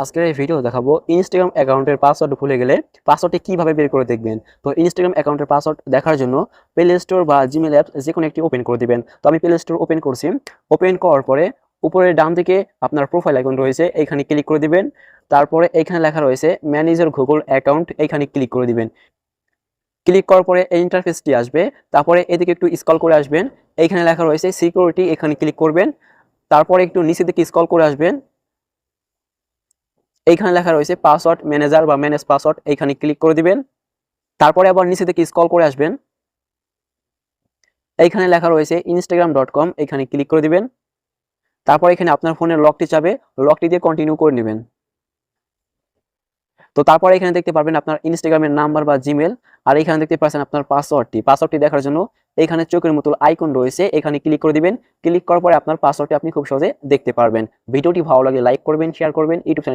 আজকের এই ভিডিও দেখাবো ইনস্টাগ্রাম অ্যাকাউন্টের পাসওয়ার্ড ভুলে গেলে পাসওয়ার্ডটি কীভাবে বের করে দেখবেন? তো ইনস্টাগ্রাম অ্যাকাউন্টের পাসওয়ার্ড দেখার জন্য প্লে স্টোর বা জিমেল অ্যাপস যে কোনো একটি ওপেন করে দিবেন। তো আমি প্লে স্টোর ওপেন করছি। ওপেন করার পরে উপরে ডান দিকে আপনার প্রোফাইল আইকন রয়েছে, এইখানে ক্লিক করে দিবেন। তারপরে এইখানে লেখা রয়েছে ম্যানেজার গুগল অ্যাকাউন্ট এইখানে ক্লিক করে দিবেন। ক্লিক করার পরে এই ইন্টারফেসটি আসবে। তারপরে এদিকে একটু স্কল করে আসবেন। এইখানে লেখা রয়েছে সিকিউরিটি এখানে ক্লিক করবেন। তারপরে একটু নিচের দিকে স্কল করে আসবেন। এইখানে লেখা রয়েছে পাসওয়ার্ড ম্যানেজার বা ম্যানেজ পাসওয়ার্ড এইখানে ক্লিক করে দিবেন। তারপরে আবার নিচে থেকে স্ক্রল করে আসবেন। এইখানে লেখা রয়েছে ইনস্টাগ্রাম ডট কম এখানে ক্লিক করে দিবেন। তারপর এখানে আপনার ফোনের লকটি চাবে লকটি দিয়ে কন্টিনিউ করে নেবেন। তো তারপরে এখানে দেখতে পারবেন আপনার ইনস্টাগ্রামের নাম্বার বা জিমেল আর এখানে দেখতে পাচ্ছেন আপনার পাসওয়ার্ডটি পাসওয়ার্ডটি দেখার জন্য এখানে চোখের মতো আইকন রয়েছে, এখানে ক্লিক করে দিবেন। ক্লিক করার পরে আপনার পাসওয়ার্ডটি আপনি খুব সহজে দেখতে পারবেন। ভিডিওটি ভালো লাগে লাইক করবেন শেয়ার করবেন ইউটিউব